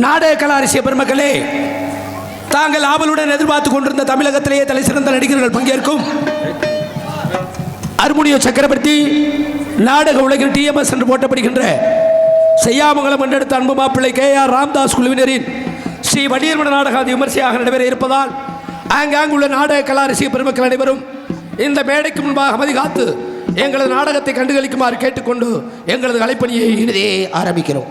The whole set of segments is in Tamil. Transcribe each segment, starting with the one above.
நாடக கலாரிசிய பெருமக்களே தாங்கள் ஆவலுடன் எதிர்பார்த்து கொண்டிருந்த தமிழகத்திலேயே தலை சிறந்த நடிகர்கள் பங்கேற்கும் அருமுனிய சக்கரவர்த்தி நாடக உலகில் டிஎம்எஸ் என்று போட்டப்படுகின்ற செய்யாமங்கலம் என்றெடுத்த அன்பு மாப்பிள்ளை கே ஆர் ராம்தாஸ் குழுவினரின் ஸ்ரீ வடியர்மன நாடகம் விமர்சையாக நடைபெற இருப்பதால் ஆங்காங்குள்ள நாடக கலாரிசிய பெருமக்கள் அனைவரும் இந்த மேடைக்கு முன்பாக மதிகாத்து எங்களது நாடகத்தை கண்டுகளிக்குமாறு கேட்டுக்கொண்டு எங்களது கலைப்பணியை இனிதே ஆரம்பிக்கிறோம்.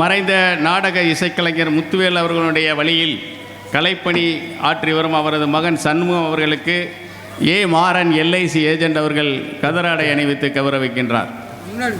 மறைந்த நாடக இசைக்கலைஞர் முத்துவேல் அவர்களுடைய வழியில் கலைப்பணி ஆற்றி வரும் அவரது மகன் சண்முகம் அவர்களுக்கு ஏ மாறன் எல்ஐசி ஏஜென்ட் அவர்கள் கதராடை அணிவித்து கௌரவிக்கின்றார். குமாரி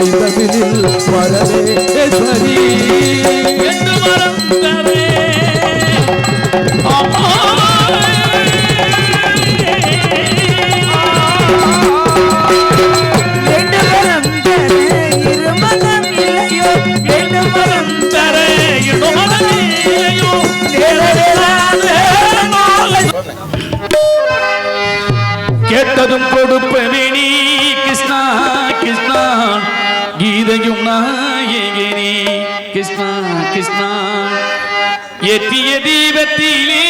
வைபவினில் பரமேஸ்வரி என்று மறந்தவே ജീവിതത്തിലെ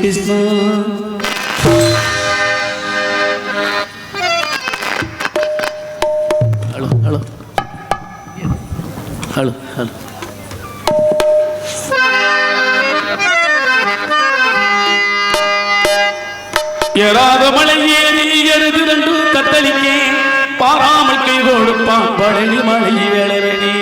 കിസ്മ ഹലോ ഹലോ ഹലോ ഹലോ എറാത മലയേറി എരുത് കണ്ടു തത്തലിക്ക് പാറാമൽ കൈ കൊടുപ്പാൻ പടലി മഴയിൽ വേളവനേ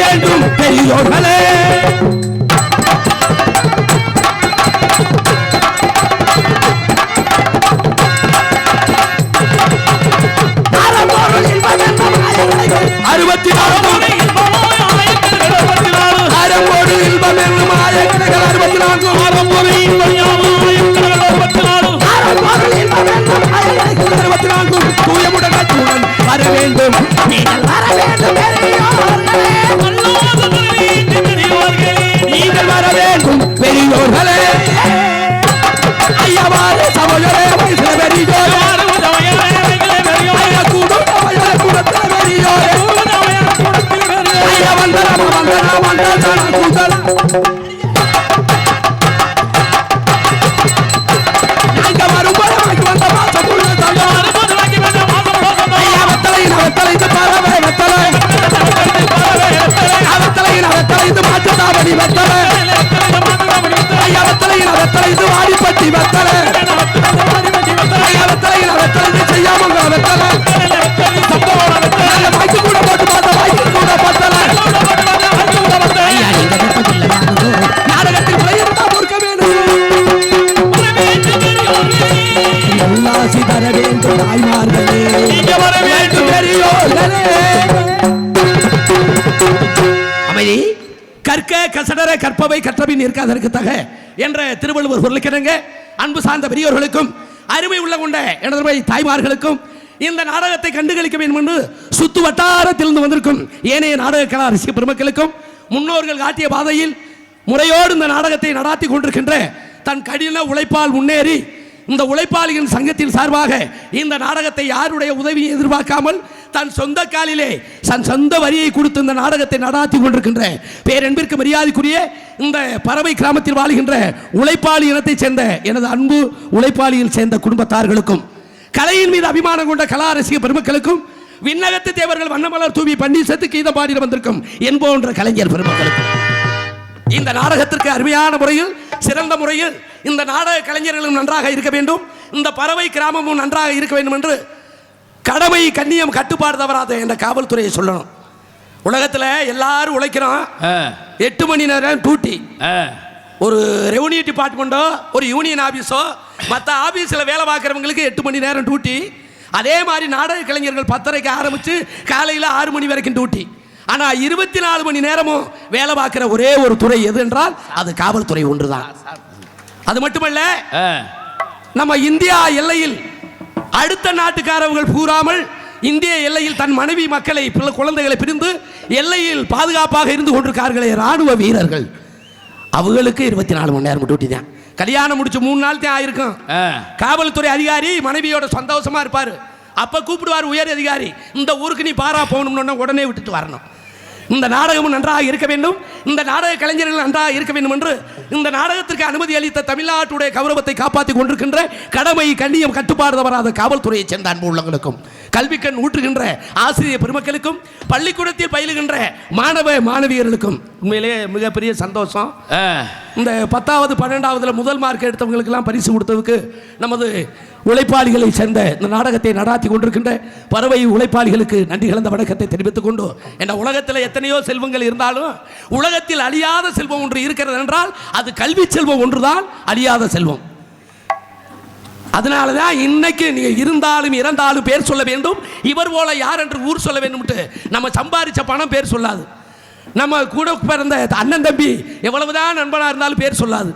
வேண்டும். பெரியோர்களே. இது வாடிப்பட்டி வெத்தலை. வெத்தலை வெத்தலை வாய்க்கு கூட போட்டு வாய்க்கு கூட பத்தலை. பொறுக்க தர வேண்டும் தாய்மார்களே. வேண்டும் பெரியோர்களே அமைதி. கற்க கசடர கற்பவை கற்றபின் இருக்காதற்கு தக. என்ற திருவள்ளுவர் சொல்லிக்கிறங்க. அன்பு சார்ந்த பெரியோர்களுக்கும் அருமை உள்ள கொண்ட எனது தாய்மார்களுக்கும் இந்த நாடகத்தை கண்டுகளிக்க வேண்டும் என்று சுத்து வட்டாரத்திலிருந்து வந்திருக்கும் ஏனைய நாடக கலா ரசிக பெருமக்களுக்கும் முன்னோர்கள் காட்டிய பாதையில் முறையோடு இந்த நாடகத்தை நடாத்தி கொண்டிருக்கின்ற தன் கடின உழைப்பால் முன்னேறி இந்த உழைப்பாளியின் சங்கத்தின் சார்பாக இந்த நாடகத்தை யாருடைய உதவியை எதிர்பார்க்காமல் தன் சொந்த காலிலே தன் சொந்த வரியை கொடுத்து இந்த நாடகத்தை நடாத்தி கொண்டிருக்கின்ற பேரன்பிற்கு மரியாதைக்குரிய இந்த பறவை கிராமத்தில் வாழ்கின்ற உழைப்பாளி இனத்தைச் சேர்ந்த எனது அன்பு உழைப்பாளியில் சேர்ந்த குடும்பத்தார்களுக்கும் கலையின் மீது அபிமானம் கொண்ட கலா ரசிக பெருமக்களுக்கும் விண்ணகத்து தேவர்கள் வண்ணமலர் தூவி பன்னீர் கீதம் பாடிட வந்திருக்கும் என்போன்ற கலைஞர் பெருமக்களுக்கும். இந்த நாடகத்திற்கு அருமையான முறையில் சிறந்த முறையில் இந்த நாடக கலைஞர்களும் நன்றாக இருக்க வேண்டும். இந்த பறவை கிராமமும் நன்றாக இருக்க வேண்டும் என்று கடமை கண்ணியம் கட்டுப்பாடு தவறாத என்ற காவல்துறையை சொல்லணும். உலகத்தில் எல்லாரும் உழைக்கிறோம். எட்டு மணி நேரம் டூட்டி ஒரு ரெவன்யூ டிபார்ட்மெண்ட்டோ ஒரு யூனியன் ஆஃபீஸோ மற்ற ஆஃபீஸில் வேலை பார்க்குறவங்களுக்கு எட்டு மணி நேரம் டியூட்டி அதே மாதிரி நாடக கலைஞர்கள் பத்தரைக்கு ஆரம்பித்து காலையில் ஆறு மணி வரைக்கும் டியூட்டி ஆனால் இருபத்தி நாலு மணி நேரமும் வேலை பார்க்குற ஒரே ஒரு துறை எது என்றால் அது காவல்துறை ஒன்று தான் அது மட்டுமல்ல நம்ம இந்தியா எல்லையில் அடுத்த நாட்டுக்காரர்கள் கூறாமல் இந்திய எல்லையில் தன் மனைவி மக்களை பிள்ளை குழந்தைகளை பிரிந்து எல்லையில் பாதுகாப்பாக இருந்து கொண்டிருக்கார்களே ராணுவ வீரர்கள். அவங்களுக்கு இருபத்தி நாலு மணி நேரம் டியூட்டி தான். கல்யாணம் முடிச்சு மூணு நாள் தான் ஆயிருக்கும். காவல்துறை அதிகாரி மனைவியோட சந்தோஷமா இருப்பாரு. அப்ப கூப்பிடுவார் உயர் அதிகாரி இந்த ஊருக்கு நீ பாரா போகணும்னு உடனே விட்டுட்டு வரணும். இந்த நாடகமும் நன்றாக இருக்க வேண்டும். இந்த நாடக கலைஞர்கள் நன்றாக இருக்க வேண்டும் என்று இந்த நாடகத்திற்கு அனுமதி அளித்த தமிழ்நாட்டுடைய கௌரவத்தை காப்பாற்றிக் கொண்டிருக்கின்ற கடமை கண்ணியம் கட்டுப்பாடு தவறாத காவல்துறையைச் சேர்ந்த அன்பு உள்ளங்களுக்கும். கல்விக்கண் ஊற்றுகின்ற ஆசிரியர் பெருமக்களுக்கும் பள்ளிக்கூடத்தில் பயிலுகின்ற மாணவ மாணவியர்களுக்கும். உண்மையிலேயே மிகப்பெரிய சந்தோஷம். இந்த பத்தாவது பன்னெண்டாவதுல முதல் மார்க் எடுத்தவங்களுக்கெல்லாம் பரிசு கொடுத்ததுக்கு நமது உழைப்பாளிகளை சேர்ந்த இந்த நாடகத்தை நடாத்தி கொண்டிருக்கின்ற பறவை உழைப்பாளிகளுக்கு நன்றி கலந்த வணக்கத்தை தெரிவித்துக் கொண்டு என்ற உலகத்தில் எத்தனையோ செல்வங்கள் இருந்தாலும் உலகத்தில் அழியாத செல்வம் ஒன்று இருக்கிறது என்றால் அது கல்வி செல்வம் ஒன்றுதான் அழியாத செல்வம். அதனால தான் இன்னைக்கு நீங்கள் இருந்தாலும் இறந்தாலும் பேர் சொல்ல வேண்டும். இவர் போல யார் என்று ஊர் சொல்ல வேண்டும்ட்டு நம்ம சம்பாதிச்ச பணம் பேர் சொல்லாது. நம்ம கூட பிறந்த அண்ணன் தம்பி எவ்வளவுதான் நண்பனாக இருந்தாலும் பேர் சொல்லாது.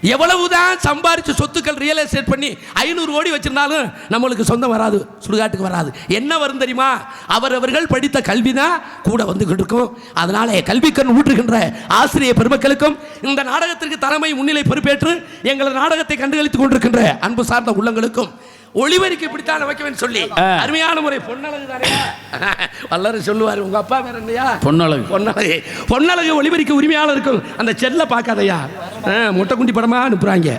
எவ்வளவுதான் சம்பாரிச்ச சொத்துக்கள் ரியல் எஸ்டேட் பண்ணி ஐநூறு கோடி வச்சிருந்தாலும் நம்மளுக்கு சொந்தம் வராது சுடுகாட்டுக்கு வராது. என்ன வரும் தெரியுமா? அவரவர்கள் படித்த கல்வி தான் கூட வந்துகிட்டு இருக்கும். அதனால கல்விக்கண் ஊற்றுகின்ற ஆசிரியர் பெருமக்களுக்கும் இந்த நாடகத்திற்கு தலைமை முன்னிலை பொறுப்பேற்று எங்களது நாடகத்தை கண்டுகளித்துக் கொண்டிருக்கின்ற அன்பு சார்ந்த உள்ளங்களுக்கும் ஒளிவரிக்கு இப்படித்தான் வைக்கவேன்னு சொல்லி. அருமையான முறை பொன்னழகு தானே? வல்லரும் சொல்லுவார் உங்க அப்பா வேற என்னையா பொன்னழகு. பொன்னழகு. பொன்னழகு ஒளிபரிக்க உரிமையாளர் இருக்கும். அந்த செல்லை பார்க்காதயா ஆ, முட்டை குண்டி படமா அனுப்புறாங்க.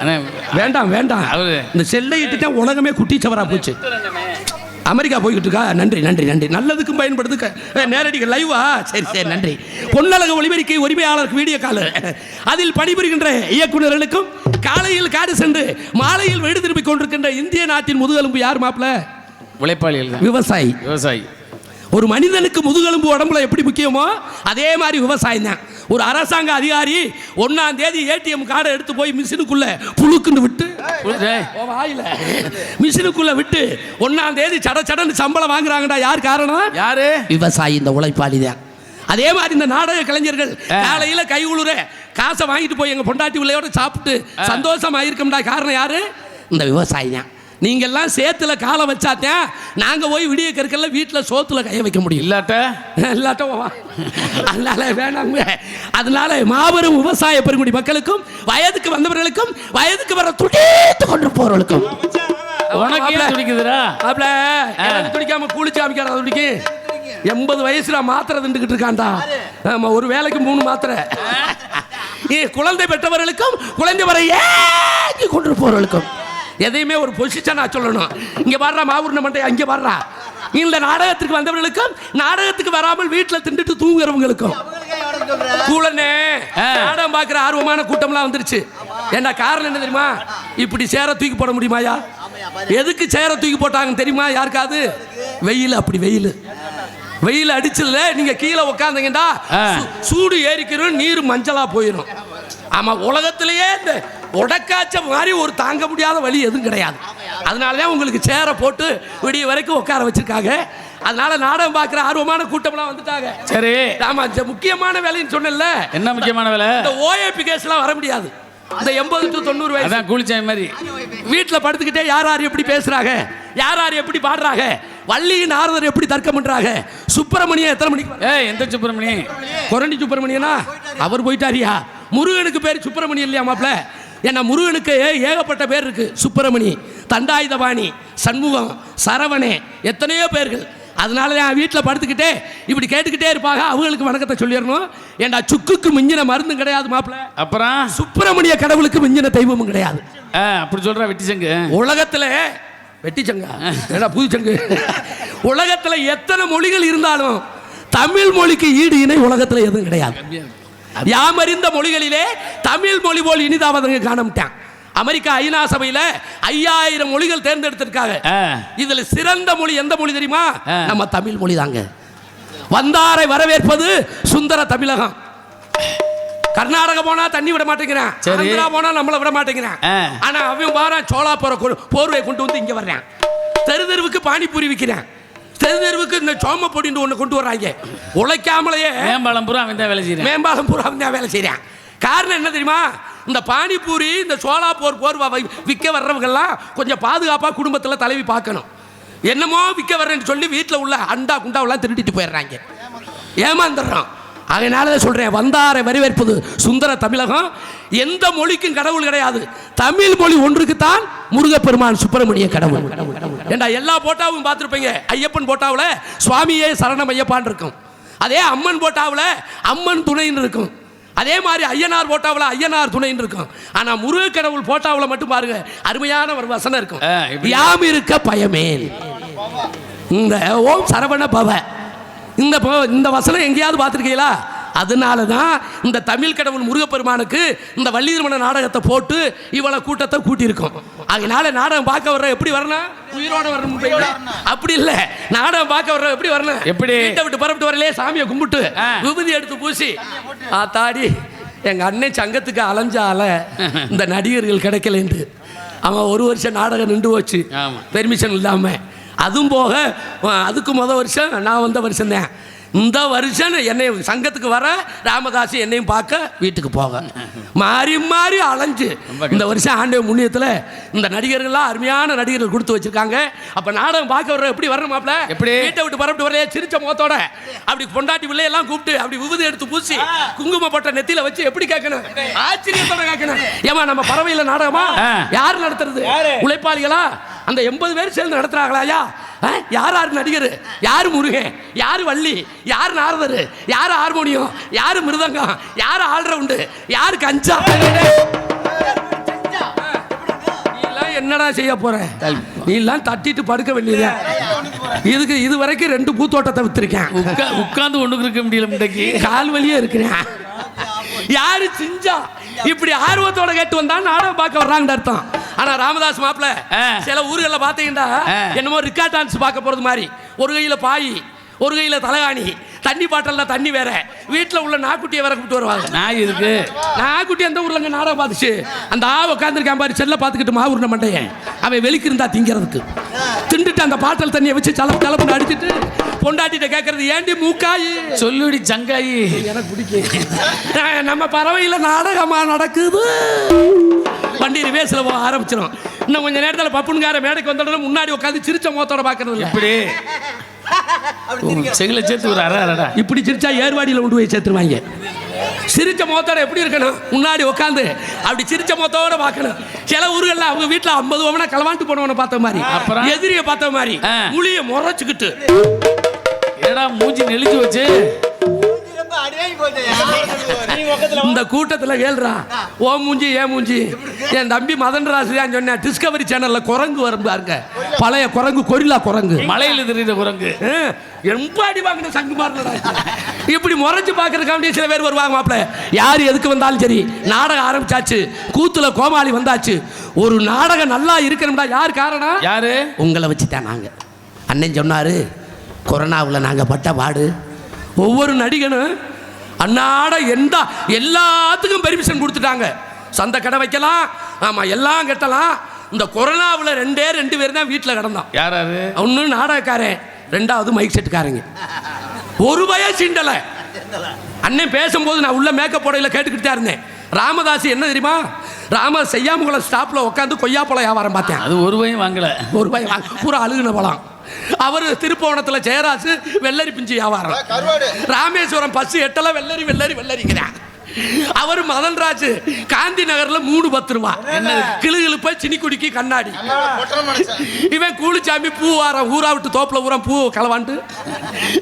வேண்டாம் வேண்டாம். இந்த செல்லை இட்டுட்டா உலகமே குட்டி சவரா போச்சு. அமெரிக்கா போய்கிட்டு இருக்கா? நன்றி நன்றி நன்றி. நல்லதுக்கும் பயன்படுது. க- ஏ, நேரடி லைவா சரி சரி நன்றி. பொன்னழகு ஒளிபரிக்கை உரிமையாளருக்கு வீடியோ கால். அதில் பணிபுரிகின்ற இயக்குநர்களுக்கும் காலையில் காடு சென்று மாலையில் வீடு திரும்பிக் கொண்டிருக்கின்ற இந்திய நாட்டின் முதுகெலும்பு யார் மாப்பிள்ள உழைப்பாளிகள் விவசாயி. விவசாயி. ஒரு மனிதனுக்கு முதுகெலும்பு உடம்புல எப்படி முக்கியமோ அதே மாதிரி விவசாயம் தான். ஒரு அரசாங்க அதிகாரி ஒன்னாம் தேதி ஏடிஎம் கார்டை எடுத்து போய் மிஷினுக்குள்ள புழுக்குன்னு விட்டு வாயில மிஷினுக்குள்ள விட்டு ஒன்னாம் தேதி சட சடன்னு சம்பளம் வாங்குறாங்கடா யார் காரணம்? யாரு? விவசாயி இந்த உழைப்பாளி தான். அதே மாதிரி இந்த நாடக கலைஞர்கள் காலையில கை உழுற காசை வாங்கிட்டு போய் எங்க பொண்டாட்டி பிள்ளையோட சாப்பிட்டு சந்தோஷமா இருக்கோம்டா காரணம் யாரு? இந்த விவசாயி தான். நீங்க எல்லாம் சேத்துல காலை வச்சாத்தான் நாங்க போய் விடிய கற்கல வீட்டுல சோத்துல கைய வைக்க முடியும். இல்லாட்ட? இல்லாட்டம் வா. அதனால வேணாங்க. அதனால மாபெரும் விவசாய பெருங்குடி மக்களுக்கும் வயதுக்கு வந்தவர்களுக்கும் வயதுக்கு வர துடித்து கொண்டு போறவர்களுக்கும். துடிக்காம குளிச்சு அமைக்காத துடிக்கு. எண்பது வயசுல மாத்திரை திண்டுக்கிட்டு இருக்கான்டா. ஆமா ஒரு வேலைக்கு மூணு மாத்திரை. ஏ குழந்தை பெற்றவர்களுக்கும் குழந்தை வரை ஏங்கி கொண்டு போறவர்களுக்கும். எதையுமே ஒரு பொசிஷனா சொல்லணும். இங்க பாடுறா மாவூர்ன மண்டை அங்க பாடுறா இந்த நாடகத்துக்கு வந்தவர்களுக்கும் நாடகத்துக்கு வராமல் வீட்டுல திண்டுட்டு தூங்குறவங்களுக்கும். கூலனே நாடகம் பார்க்குற ஆர்வமான கூட்டம்லாம் வந்துருச்சு. என்ன காரணம் என்ன தெரியுமா? இப்படி சேர தூக்கி போட முடியுமாயா? எதுக்கு சேர தூக்கி போட்டாங்கன்னு தெரியுமா? யாருக்காவது? வெயில் அப்படி வெயில். வெயில் அடிச்சதுல நீங்க கீழே உட்காந்தீங்கடா ஆ. சூடு ஏறிக்கிறோம் நீர் மஞ்சளா போயிடும் ஆமா உலகத்திலேயே இந்த உடக்காச்ச மாதிரி ஒரு தாங்க முடியாத வழி எதுவும் கிடையாது. அதனாலதான் உங்களுக்கு சேரை போட்டு விடிய வரைக்கும் உட்கார வச்சிருக்காங்க. அதனால நாடகம் பார்க்குற ஆர்வமான கூட்டம்லாம் வந்துட்டாங்க. சரி. ஆமா இந்த முக்கியமான வேலைன்னு சொன்னேன்ல. என்ன முக்கியமான வேலை? இந்த ஓஏபி கேஸ்லாம் வர முடியாது. இந்த எண்பது டு தொண்ணூறு வயசு. அதான் கூலிச்சாய் மாதிரி. வீட்டில் படுத்துக்கிட்டே யார் யார் எப்படி பேசுறாங்க? யார் யார் எப்படி பாடுறாங்க? வள்ளி நாரதர் எப்படி தர்க்கம் பண்றாங்க? சுப்பிரமணியம் எத்தனை மணிக்கு ஏய் எந்த சுப்பிரமணி கொரண்டி சுப்பிரமணியனா? அவர் போயிட்டாரியா? முருகனுக்கு பேர் சுப்பிரமணியம் இல்லையா மாப்ள ஏன்னா முருகனுக்கு ஏகப்பட்ட பேர் இருக்கு. சுப்பிரமணி தண்டாயுதபாணி சண்முகம் சரவணே எத்தனையோ பேர்கள். அதனால நான் வீட்டில் படுத்துக்கிட்டே இப்படி கேட்டுக்கிட்டே இருப்பாங்க. அவங்களுக்கு வணக்கத்தை சொல்லிடணும். ஏண்டா சுக்குக்கு மிஞ்சின மருந்தும் கிடையாது மாப்ள அப்புறம்? சுப்பிரமணிய கடவுளுக்கு மிஞ்சின தெய்வமும் கிடையாது. அப்படி சொல்ற வெட்டி சங்கு. உலகத்துல வெட்டி சங்கா? ஏடா புது சங்கு? உலகத்துல எத்தனை மொழிகள் இருந்தாலும் தமிழ் மொழிக்கு ஈடு இணை உலகத்துல எதுவும் கிடையாது. யாமறிந்த மொழிகளிலே தமிழ் மொழி போல் இனிதாவதங்க காணமிட்டான். அமெரிக்கா ஐநா சபையில ஐயாயிரம் மொழிகள் தேர்ந்தெடுத்திருக்காங்க. இதுல சிறந்த மொழி எந்த மொழி தெரியுமா. நம்ம தமிழ் மொழி தாங்க வந்தாரை வரவேற்பது சுந்தர தமிழகம். கர்நாடகா போனா தண்ணி விட மாட்டேங்கிறான். ஆந்திரா போனா நம்மள விட மாட்டேங்கிறான். ஆனா அவன் வாரான் சோளா போற போர்வை கொண்டு வந்து இங்க வர்றான். தெரு தெருவுக்கு பானிபூரி விற்கிறான் தெரு தெருவுக்கு இந்த சோம பொடின்னு ஒண்ணு கொண்டு வர்றாங்க. உழைக்காமலேயே மேம்பாலம் பூரா அவன் தான் வேலை செய்யறேன் மேம்பாலம் பூரா அவன் தான் வேலை செய்கிறான் காரணம் என்ன தெரியுமா? இந்த பானிபூரி இந்த சோளா போர் போர்வா விற்க வர்றவங்கெல்லாம் கொஞ்சம் பாதுகாப்பாக குடும்பத்தில் தலைவி பார்க்கணும். என்னமோ விற்க வர்றேன்னு சொல்லி வீட்டில் உள்ள அண்டா குண்டாவெல்லாம் திருடிட்டு போயிடுறாங்க. ஏமாந்துடுறோம் அதனால தான் சொல்கிறேன் வந்தாரை வரவேற்பது சுந்தர தமிழகம். எந்த மொழிக்கும் கடவுள் கிடையாது. தமிழ் மொழி ஒன்றுக்குத்தான் முருகப்பெருமான் சுப்பிரமணிய கடவுள். ஏண்டா எல்லா போட்டாவும் பார்த்துருப்பீங்க. ஐயப்பன் போட்டாவில் சுவாமியே சரணம் ஐயப்பான் இருக்கும். அதே அம்மன் போட்டாவில் அம்மன் துணைன்னு இருக்கும். அதே மாதிரி ஐயனார் போட்டாவில் ஐயனார் துணைன்னு இருக்கும். ஆனா முருக கடவுள் போட்டாவில் மட்டும் பாருங்க அருமையான ஒரு வசனம் இருக்கும்? யாம் இருக்க பயமேன். இந்த ஓம் சரவண பவ. இந்த இந்த வசனம் எங்கேயாவது பார்த்துருக்கீங்களா? அதனால தான் இந்த தமிழ் கடவுள் முருகப்பெருமானுக்கு இந்த வள்ளிதர்மன நாடகத்தை போட்டு இவ்வளவு கூட்டத்தை கூட்டியிருக்கோம். அதனால நாடகம் பார்க்க வர்ற எப்படி வரணும்? உயிரோட வரணும்? அப்படி இல்ல. நாடகம் பார்க்க வர்ற எப்படி வரணும்? எப்படி? வீட்டை விட்டு புறப்பட்டு வரலையே சாமியை கும்பிட்டு. விபூதி எடுத்து பூசி. ஆத்தாடி எங்க அண்ணன் சங்கத்துக்கு அலைஞ்ச அலை இந்த நடிகர்கள் கிடைக்கலன்ட்டு. அவன் ஒரு வருஷம் நாடகம் நின்று போச்சு. ஆமா. பெர்மிஷன் இல்லாம. அதுவும் போக அதுக்கு முத வருஷம் நான் வந்த வருஷம் தான் இந்த வருஷம் என்னை சங்கத்துக்கு வர ராமதாஸ் என்னையும் பார்க்க வீட்டுக்கு போக. மாறி மாறி அலைஞ்சு. இந்த வருஷம் ஆண்டு முன்னியத்தில் இந்த நடிகர்கள்லாம் அருமையான நடிகர்கள் கொடுத்து வச்சிருக்காங்க. அப்ப நாடகம் பார்க்க வர்ற எப்படி வரணும் மாப்ள எப்படி? வீட்டை விட்டு பரப்பிட்டு வரலையே? சிரிச்ச முகத்தோட. அப்படி பொண்டாட்டி பிள்ளையெல்லாம் கூப்பிட்டு அப்படி விபூதி எடுத்து பூசி குங்கும போட்ட நெத்தியில வச்சு எப்படி கேட்கணும்? ஆச்சரியத்தோட கேட்கணும். ஏமா நம்ம பறவையில நாடகமா. யார் நடத்துறது? உழைப்பாளிகளா? அந்த எண்பது பேர் சேர்ந்து நடத்துறாங்களாயா ஆ? யார் யார் நடிகர்? யார் முருகன்? யார் வள்ளி? யார் நாரதர்? யார் ஹார்மோனியம்? யார் மிருதங்கம்? யார் ஆல்ரவுண்டு? யார் கஞ்சா? என்னடா செய்ய போற? நீ எல்லாம் தட்டிட்டு படுக்க வேண்டியதா. இதுக்கு இது வரைக்கும் ரெண்டு பூத்தோட்டத்தை வித்திருக்கேன். உட்கா- உட்கார்ந்து ஒண்ணுக்கு இருக்க முடியல முட்டைக்கு கால் வலியே இருக்கிறேன். யாரு செஞ்சா? இப்படி ஆர்வத்தோட கேட்டு வந்தா நாடகம் பார்க்க வர்றாங்கன்னு அர்த்தம். ஆனா ராமதாஸ் மாப்பிள. சில ஊர்கள்ல பாத்தீங்கன்னா ஆ. என்னமோ ரிக்கார்ட் டான்ஸ் பார்க்க போறது மாதிரி. ஒரு கையில பாய் ஒரு கையில தலகாணி தண்ணி பாட்டில்ல தண்ணி வேற. வீட்டில் உள்ள நாக்குட்டியை வேற கூப்பிட்டு வருவாங்க. நாய் இருக்கு. நாக்குட்டி அந்த ஊர்லங்க நாடகம் பார்த்துச்சு? அந்த ஆ உட்காந்துருக்கான் பாரு செல்ல பார்த்துக்கிட்டு மாவுருண்ட மண்டையன் அவன் வெளிக்கு இருந்தா திங்கிறதுக்கு. திண்டுட்டு அந்த பாட்டில் தண்ணியை வச்சு சலப்பு சலப்புன்னு அடிச்சிட்டு பொண்டாட்டிட்ட கேட்கறது ஏண்டி மூக்காயி? சொல்லுடி சங்காயி. எனக்கு பிடிக்கும் நம்ம பறவையில் நாடகமா நடக்குது. வண்டி ரிவேஸில் போக ஆரம்பிச்சிடும் இன்னும் கொஞ்ச நேரத்தில் பப்புன்கார மேடைக்கு வந்துடணும் முன்னாடி உட்காந்து சிரிச்ச முகத்தோட பார்க்கறது இப்படி. செங்கில சேர்த்து அரடா. இப்படி சிரிச்சா ஏர்வாடியில் கொண்டு போய் சேர்த்துருவாங்க. சிரிச்ச முகத்தோட எப்படி இருக்கணும்? முன்னாடி உட்காந்து அப்படி சிரிச்ச முகத்தோட பார்க்கணும். சில ஊர்கள்ல அவங்க வீட்டில் ஐம்பது பவனா களவாண்டு போனவனை பார்த்த மாதிரி. அப்புறம்? எதிரியை பார்த்த மாதிரி. முழிய முறைச்சுக்கிட்டு. ஏடா மூஞ்சி நெளிச்சு வச்சு இந்த கூட்டத்துல கேள்றா ஓ மூஞ்சி ஏன் மூஞ்சி? என் தம்பி மதன் ராசு தான் சொன்னேன் டிஸ்கவரி சேனல்ல குரங்கு வரும் பாருங்க. பழைய குரங்கு கொரில்லா குரங்கு. மலையில தெரியுற குரங்கு. ரொம்ப அடி வாங்கின சங்கு மாறினடா இப்படி முறைச்சு பார்க்கறதுக்காண்டி சில பேர் வருவாங்க மாப்பிள்ள யார் எதுக்கு வந்தாலும் சரி நாடகம் ஆரம்பிச்சாச்சு. கூத்துல கோமாளி வந்தாச்சு. ஒரு நாடகம் நல்லா இருக்கணும்டா. யார் காரணம்? யாரு? உங்களை வச்சு தான் நாங்கள் அண்ணன் சொன்னார் கொரோனாவில் நாங்கள் பட்ட பாடு ஒவ்வொரு நடிகனும் அன்னாட எந்த எல்லாத்துக்கும் பெர்மிஷன் கொடுத்துட்டாங்க. சந்தை கடை வைக்கலாம் ஆமாம் எல்லாம் கட்டலாம். இந்த கொரோனாவில் ரெண்டே ரெண்டு பேர் தான் வீட்டில் கிடந்தோம். யாராரு ஒன்று நாடகக்காரன் ரெண்டாவது மைக் செட்டுக்காரங்க ஒரு பயம் சீண்டலை அண்ணன் பேசும்போது நான் உள்ள மேக்கப் போடையில் கேட்டுக்கிட்டு தான் இருந்தேன். ராமதாஸ் என்ன தெரியுமா? ராம செய்யாமகுளம் ஸ்டாப்பில் உட்காந்து கொய்யாப்பழம் வியாபாரம் பார்த்தேன். அது ஒரு பையன் வாங்கல. ஒரு வாங்க, பூரா அழுகுன பழம். அவர் திருப்போணத்தில் ஜெயராசு வெள்ளரி பிஞ்சு வியாபாரம். ராமேஸ்வரம் பஸ் எட்டல வெள்ளரி வெள்ளரி வெள்ளரிங்கிறான் அவர் மதன்ராஜ் காந்தி நகர்ல மூணு பத்து ரூபா. என்ன கிளு கிளுப்ப சினி குடிக்கி கண்ணாடி இவன் கூலிச்சாமி பூ வாரம் ஊரா விட்டு தோப்புல ஊரம் பூ களவாண்டு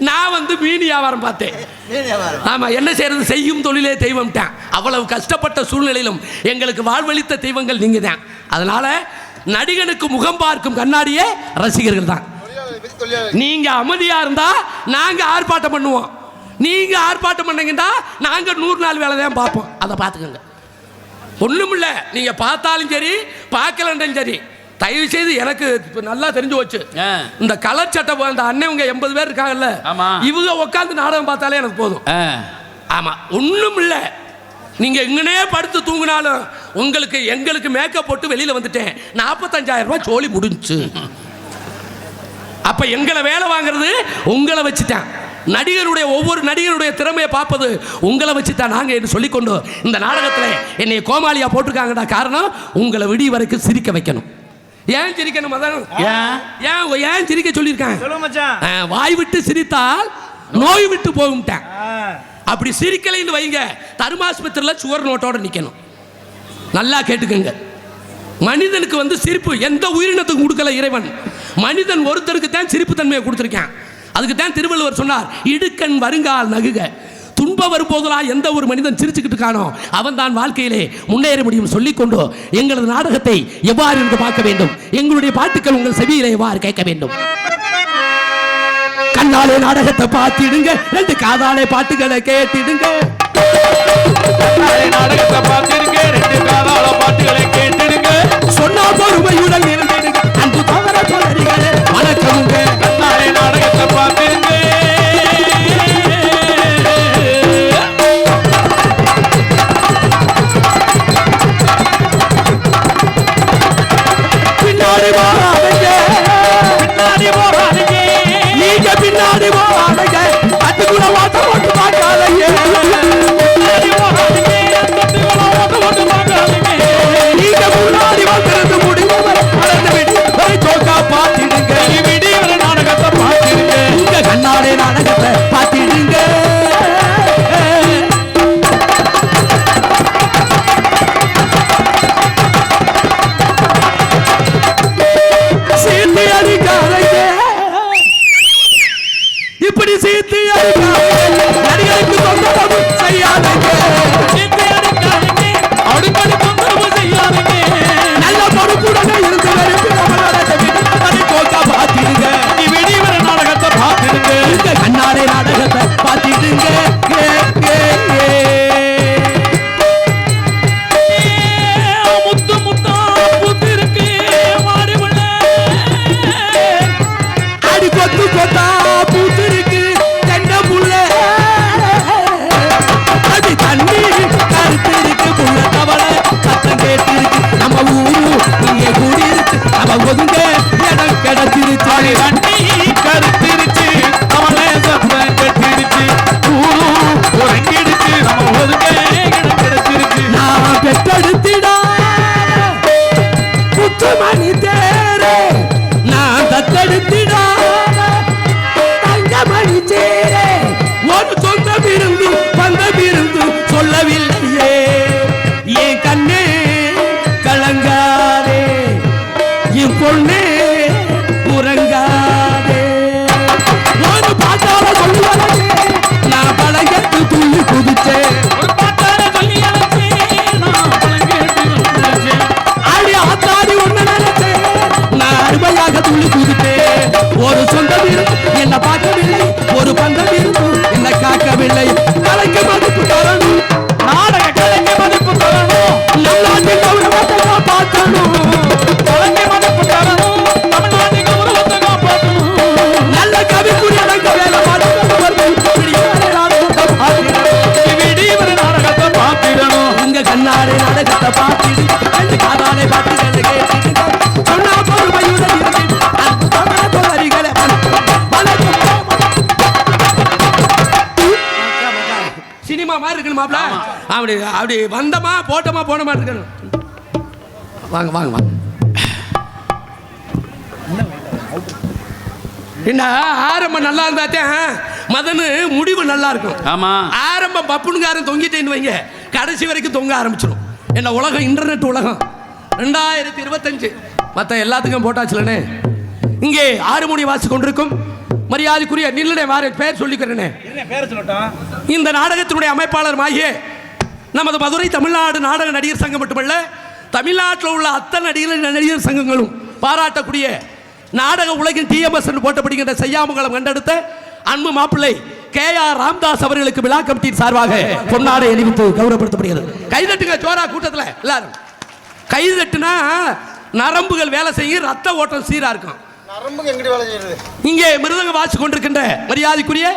நான் வந்து மீன் வியாபாரம் பார்த்தேன். ஆமா என்ன செய்யறது? செய்யும் தொழிலே தெய்வம்ட்டான். அவ்வளவு கஷ்டப்பட்ட சூழ்நிலையிலும் எங்களுக்கு வாழ்வளித்த தெய்வங்கள் நீங்க தான் அதனால நடிகனுக்கு முகம் பார்க்கும் கண்ணாடியே ரசிகர்கள் தான். நீங்க அமைதியா இருந்தா நாங்க ஆர்ப்பாட்டம் பண்ணுவோம். நீங்க ஆர்ப்பாட்டம் பண்ணீங்கன்னா நாங்க நூறு நாள் வேலை தான் பார்ப்போம். அதை பார்த்துக்கோங்க. ஒண்ணுமில்ல நீங்க பார்த்தாலும் சரி பார்க்கலன்றும் சரி தயவு செய்து எனக்கு இப்ப நல்லா தெரிஞ்சு போச்சு. ஆ. இந்த கலர் சட்டை அந்த அண்ணன் எண்பது பேர் இருக்காங்கல்ல. இவங்க உட்காந்து நாடகம் பார்த்தாலே எனக்கு போதும். ஆ, ஆமா. ஒண்ணும் இல்ல. நீங்க எங்கனே படுத்து தூங்கினாலும் உங்களுக்கு எங்களுக்கு மேக்கப் போட்டு வெளியில வந்துட்டேன். நாற்பத்தஞ்சாயிரம் ரூபாய் சோலி முடிஞ்சுச்சு. அப்ப எங்களை வேலை வாங்குறது உங்களை வச்சுட்டேன். நடிகருடைய ஒவ்வொரு நடிகருடைய திறமையை பார்ப்பது உங்களை வச்சு தான் நாங்கள் என்று சொல்லிக்கொண்டு இந்த நாடகத்தில் என்னை கோமாளியா போட்டிருக்காங்கடா காரணம் உங்களை விடிய வரைக்கும் சிரிக்க வைக்கணும். ஏன் சிரிக்கணும் மதன்? ஏன்? ஏன் சிரிக்க ஆ, வாய் விட்டு சிரித்தால் நோய் விட்டு போகும்ட்டேன். அப்படி சிரிக்கலைன்னு வைங்க தருமாஸ்பத்திரியில் சுவர் நோட்டோட நிற்கணும் நல்லா கேட்டுக்கோங்க. மனிதனுக்கு வந்து சிரிப்பு எந்த உயிரினத்துக்கும் கொடுக்கல இறைவன். மனிதன் ஒருத்தருக்கு தான் சிரிப்பு தன்மையை கொடுத்துருக்கான். அதுக்கு தான் திருவள்ளுவர் சொன்னார் இடுக்கண் வருங்கால் நகுக. துன்பம் வரும்போதெல்லாம் எந்த ஒரு மனிதன் சிரிச்சுக்கிட்டு இருக்கானோ அவன் தான் வாழ்க்கையிலே முன்னேற முடியும் சொல்லிக்கொண்டு எங்களது நாடகத்தை எவ்வாறு என்று பார்க்க வேண்டும்? எங்களுடைய பாட்டுக்கள் உங்கள் செவியிலே எவ்வாறு கேட்க வேண்டும்? கண்ணாலே நாடகத்தை பார்த்திடுங்க ரெண்டு காதாலே பாட்டுகளை கேட்டிடுங்க. நாடகத்தை பார்த்திருக்க ரெண்டு காதால பாட்டுகளை கேட்டிருங்க சொன்னா பொறுமையுடன் இருந்திருங்க அன்பு நாடகத்தை பார்த்திருங்க பின்னாடி போகாதீங்க. நீங்க பின்னாடி போகாதீங்க. அது கூட வாட்ட money. அப்படி அப்படி வந்தமா போட்டமா போன மாதிரி இருக்கணும் வாங்க வாங்க வாங்க. என்ன ஆரம்பம் நல்லா இருந்தாத்தான் மதனு முடிவு நல்லா இருக்கும். ஆமா. ஆரம்பம் பப்புனுக்காரன் தொங்கிட்டேன்னு வைங்க. கடைசி வரைக்கும் தொங்க ஆரம்பிச்சிடும் என்ன உலகம் இன்டர்நெட் உலகம். ரெண்டாயிரத்தி இருபத்தஞ்சு. மற்ற எல்லாத்துக்கும் போட்டாச்சுலனே இங்கே ஆறு மணி வாசி கொண்டிருக்கும். மரியாதைக்குரிய நில்லனே வார பேர் சொல்லிக்கிறேனே. இந்த நாடகத்தினுடைய அமைப்பாளர் ஆகிய நமது மதுரை தமிழ்நாடு நாடக நடிகர் சங்கம் மட்டுமல்ல தமிழ்நாட்டில் உள்ள அத்தனை நடிகர் நடிகர் சங்கங்களும் பாராட்டக்கூடிய நாடக உலகின் டிஎம்எஸ் என்று போட்டப்படுகின்ற செய்யாமங்கலம் கண்டெடுத்த அன்பு மாப்பிள்ளை கே ஆர் ராம்தாஸ் அவர்களுக்கு விழா கமிட்டியின் சார்பாக பொன்னாடை அணிவித்து கௌரவப்படுத்தப்படுகிறது. கைதட்டுங்க ஜோரா கூட்டத்தில் எல்லாரும். கைதட்டுனா நரம்புகள் வேலை செய்யும் ரத்த ஓட்டம் சீரா இருக்கும். இங்கே மிருதங்க வாசி கொண்டிருக்கின்ற மரியாதைக்குரிய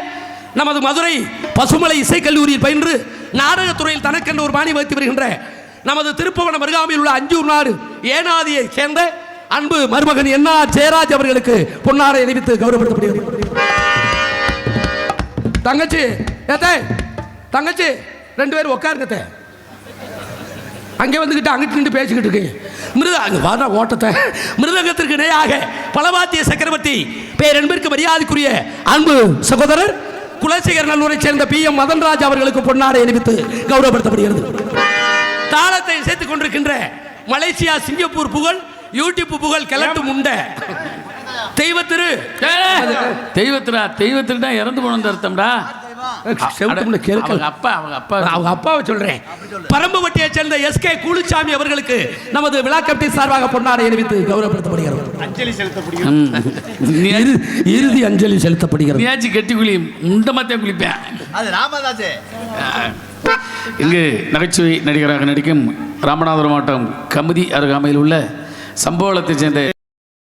நமது மதுரை பசுமலை இசை கல்லூரியில் பயின்று நாடகத்துறையில் தனக்கென்று ஒரு பாணி வைத்து வருகின்ற நமது திருப்புவனம் அருகாமையில் உள்ள அஞ்சூர் நாடு ஏனாதியை சேர்ந்த அன்பு மருமகன் என்ன ஜெயராஜ் அவர்களுக்கு பொன்னாரை அணிவித்து கௌரவப்படுத்தப்படுகிறது. தங்கச்சி ஏத்தே தங்கச்சி ரெண்டு பேரும் உட்காருங்க அங்கே வந்துக்கிட்டு அங்கிட்டு நின்று பேசிக்கிட்டு இருக்கீங்க. மிருத அங்கே வாடா ஓட்டத்தை. மிருதங்கத்திற்கு இணையாக பலவாத்திய சக்கரவர்த்தி பேரன்பிற்கு மரியாதைக்குரிய அன்பு சகோதரர் குலசேகர் நல்லூரை சேர்ந்த பி எம் மதன்ராஜ் அவர்களுக்கு பொன்னாடை அணிவித்து கௌரவப்படுத்தப்படுகிறது. தாளத்தை சேர்த்துக் கொண்டிருக்கின்ற மலேசியா சிங்கப்பூர் புகழ் யூடியூப் புகழ் கிளட்டு முண்டை தெய்வத்திரு. தெய்வத்திரா தெய்வத்திரா இறந்து போனது அர்த்தம்டா. செவுட்டும்ல கேட்கல அவங்க அப்பா அவங்க அப்பா அவங்க அப்பாவை சொல்றேன். பரம்புவட்டியை சேர்ந்த எஸ் கே குலுச்சாமி அவர்களுக்கு நமது விழா கமிட்டி சார்பாக பொன்னாடை அணிவித்து கௌரவப்படுத்தப்படுகிறது. அஞ்சலி செலுத்தப்படுகிறது. ம். நீ இறு- இறுதி அஞ்சலி செலுத்தப்படுகிறது. கெட்டி குழி முண்டமாத்தே குளிப்பேன். அது ராமதாசே. இங்கு நகைச்சுவை நடிகராக நடிக்கும் ராமநாதபுரம் மாவட்டம் கமுதி அருகாமையில் உள்ள சம்பவத்தைச் சேர்ந்த